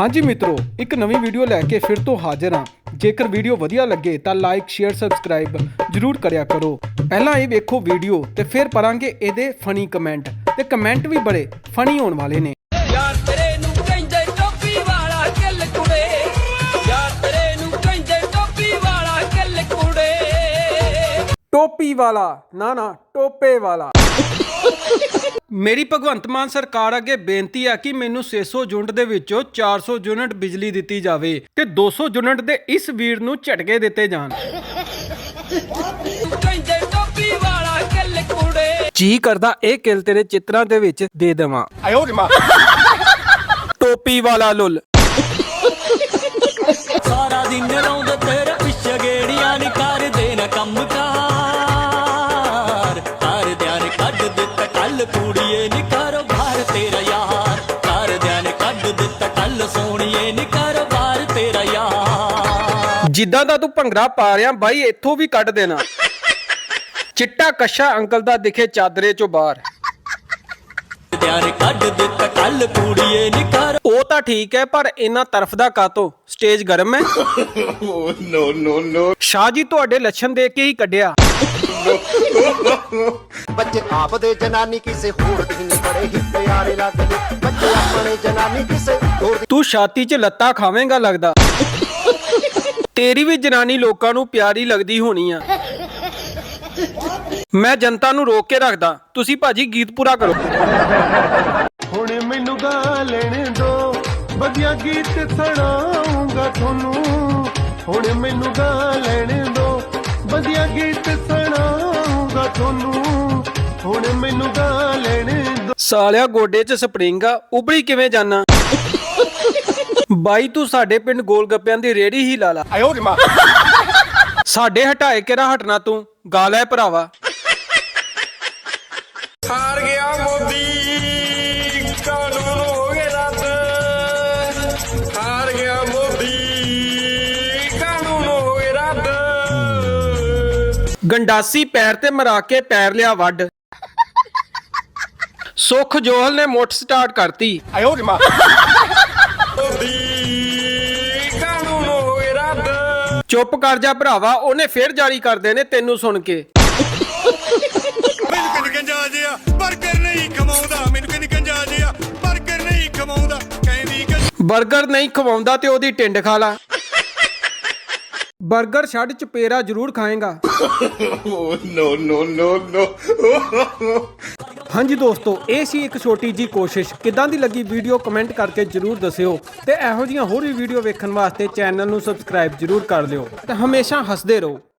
ਹਾਂਜੀ ਮਿੱਤਰੋ ਇੱਕ ਨਵੀਂ ਵੀਡੀਓ ਲੈ ਕੇ ਫਿਰ ਤੋਂ ਹਾਜ਼ਰ ਹਾਂ। ਜੇਕਰ ਵੀਡੀਓ ਵਧੀਆ ਲੱਗੇ ਤਾਂ ਲਾਈਕ ਸ਼ੇਅਰ ਸਬਸਕ੍ਰਾਈਬ ਜਰੂਰ ਕਰਿਆ ਕਰੋ। ਪਹਿਲਾਂ ਇਹ ਵੇਖੋ ਵੀਡੀਓ ਤੇ ਫਿਰ ਪਰਾਂਗੇ ਇਹਦੇ ਫਨੀ ਕਮੈਂਟ ਤੇ ਕਮੈਂਟ ਵੀ ਬੜੇ ਫਨੀ ਹੋਣ ਵਾਲੇ ਨੇ। ਯਾਰ ਤੇਰੇ ਨੂੰ ਕਹਿੰਦੇ ਟੋਪੀ ਵਾਲਾ ਕਿੱਲ ਕੁੜੇ। ਯਾਰ ਤੇਰੇ ਨੂੰ ਕਹਿੰਦੇ ਟੋਪੀ ਵਾਲਾ ਕਿੱਲ ਕੁੜੇ। ਟੋਪੀ ਵਾਲਾ ਨਾ ਨਾ ਟੋਪੇ ਵਾਲਾ। ਮੇਰੀ ਭਗਵੰਤ ਮਾਨ ਸਰਕਾਰ ਅੱਗੇ ਬੇਨਤੀ ਆ ਕਿ ਮੈਨੂੰ 600 ਯੂਨਿਟ ਦੇ ਵਿੱਚੋਂ 400 ਯੂਨਿਟ ਬਿਜਲੀ ਦਿੱਤੀ ਜਾਵੇ ਤੇ 200 ਯੂਨਿਟ ਦੇ ਇਸ ਵੀਰ ਨੂੰ ਝਟਕੇ ਦਿੱਤੇ ਜਾਣ। ਤੂੰ ਕਹਿੰਦੇ ਟੋਪੀ ਵਾਲਾ ਕਿੱਲ ਕੁੜੇ। ਜੀ ਕਰਦਾ ਇਹ ਕਿਲ ਤੇਰੇ ਚਿੱਤਰਾਂ ਦੇ ਵਿੱਚ ਦੇ ਦੇਵਾਂ। ਆਇਓ ਟੋਪੀ ਵਾਲਾ ਲੁੱਲ। ਜਿੱਦਾਂ ਦਾ ਤੂੰ ਭੰਗੜਾ ਪਾ ਰਿਆ ਬਾਈ ਇੱਥੋਂ ਵੀ ਕੱਢ ਦੇਣਾ। ਚਿੱਟਾ ਕੱਛਾ ਅੰਕਲ ਦਾ ਦਿਖੇ ਚਾਦਰੇ ਚੋਂ ਬਾਹਰ। ਧਿਆਨ ਕੱਢ ਦਿੱਤਾ ਕੱਲ ਕੁੜੀਏ ਨੀ ਕਾਰ। ਉਹ ਤਾਂ ਠੀਕ ਹੈ ਪਰ ਇੰਨਾ ਤਰਫਦਾ ਕਾਤੋਂ? ਸਟੇਜ ਗਰਮ ਹੈ? no, no, no. Shah ji ਤੁਹਾਡੇ ਲੱਛਣ ਦੇਖ ਕੇ ਹੀ ਕੱਢਿਆ। ਬੱਚੇ ਆਪ ਦੇ ਜਨਾਨੀ ਕਿਸੇ ਹੋਰ ਦੀ ਨਹੀਂ ਬੜੇ ਹੀ ਪਿਆਰੇ ਲੱਗਦੇ। ਬੱਚੇ ਆਪਣੇ ਜਨਾਨੀ ਕਿਸੇ ਹੋਰ ਦੀ ਤੂੰ ਛਾਤੀ 'ਚ ਲੱਤਾਂ ਖਾਵੇਂਗਾ ਲੱਗਦਾ। ਤੇਰੀ ਵੀ ਜਨਾਨੀ ਲੋਕਾਂ ਨੂੰ ਪਿਆਰੀ ਲੱਗਦੀ ਹੋਣੀ ਆ। ਮੈਂ ਜਨਤਾ ਨੂੰ ਰੋਕ ਕੇ ਰੱਖਦਾ। ਤੁਸੀਂ ਭਾਜੀ ਗੀਤ ਪੂਰਾ ਕਰੋ। ਹੁਣ ਮੈਨੂੰ ਗਾ ਲੈਣ ਦੋ। ਵਧੀਆ ਗੀਤ ਸੁਣਾਉਂਗਾ ਤੁਹਾਨੂੰ। ਹੁਣ ਮੈਨੂੰ ਗਾ ਲੈਣ ਦੋ। ਵਧੀਆ ਗੀਤ ਸੁਣਾਉਂਗਾ ਤੁਹਾਨੂੰ। ਹੁਣ ਮੈਨੂੰ ਗਾ ਲੈਣ ਦੋ। ਸਾਲਿਆ ਗੋਡੇ 'ਚ ਸਪਰਿੰਗ ਆ। ਉਬੜੀ ਕਿਵੇਂ ਜਾਣਾ ਬਾਈ ਤੂੰ ਸਾਡੇ ਪਿੰਡ ਗੋਲ ਗੱਪਿਆਂ ਦੀ ਰੇੜੀ ਹੀ ਲਾ ਲਾ। ਆਇਓ ਰੇ ਸਾਡੇ ਹਟਾਏ ਕਿਹੜਾ ਹਟਣਾ ਤੂੰ? ਗਾ ਲੈ ਭਰਾਵਾ। ਹਾਰ ਗਿਆ ਮੋਦੀ ਕਾਨੂੰਨ ਹੋ ਗਏ ਰੱਦ। ਹਾਰ ਗਿਆ ਮੋਦੀ ਕਾਨੂੰਨ ਹੋ ਗਏ ਰੱਦ। ਗੰਡਾਸੀ ਪੈਰ ਤੇ ਮਰਾ ਕੇ ਪੈਰ ਲਿਆ ਵੱਡ ਸੁਖ ਜੋਹਲ ਨੇ ਮੋਟ ਸਟਾਰਟ ਕਰਤੀ। ਆਇਓ ਰੇ ਮੋਦੀ ਚੁੱਪ ਕਰ ਜਾ ਭਰਾਵਾ ਉਹਨੇ ਫੇਰ ਜਾਰੀ ਕਰਦੇ ਨੇ ਤੈਨੂੰ ਸੁਣ ਕੇ। ਮੈਨੂੰ ਕਿੰਨ ਗੰਜਾ ਜਿਆ ਬਰਗਰ ਨਹੀਂ ਖਮਾਉਂਦਾ ਮੈਨੂੰ ਕਿੰਨ ਗੰਜਾ ਜਿਆ ਬਰਗਰ ਨਹੀਂ ਖਮਾਉਂਦਾ ਕਹਿੰਦੀ ਕਿ 버ਗਰ ਨਹੀਂ ਖਵਾਉਂਦਾ ਤੇ ਉਹਦੀ ਟਿੰਡ ਖਾ ਲਾ। 버ਗਰ ਛੱਡ ਚਪੇਰਾ ਜ਼ਰੂਰ ਖਾਏਗਾ। No, no, no, no. ਹਾਂਜੀ ਦੋਸਤੋ, ਇਹ ਸੀ ਇੱਕ ਛੋਟੀ ਜੀ ਕੋਸ਼ਿਸ਼। ਕਿਦਾਂ ਦੀ ਲੱਗੀ ਵੀਡੀਓ ਕਮੈਂਟ ਕਰਕੇ ਜਰੂਰ ਦੱਸਿਓ। ਤੇ ਇਹੋ ਜਿਹੀਆਂ ਹੋਰ ਵੀ ਵੀਡੀਓ ਵੇਖਣ ਵਾਸਤੇ ਚੈਨਲ ਨੂੰ ਸਬਸਕ੍ਰਾਈਬ ਜਰੂਰ ਕਰ ਲਿਓ। ਤੇ ਹਮੇਸ਼ਾ ਹੱਸਦੇ ਰਹੋ।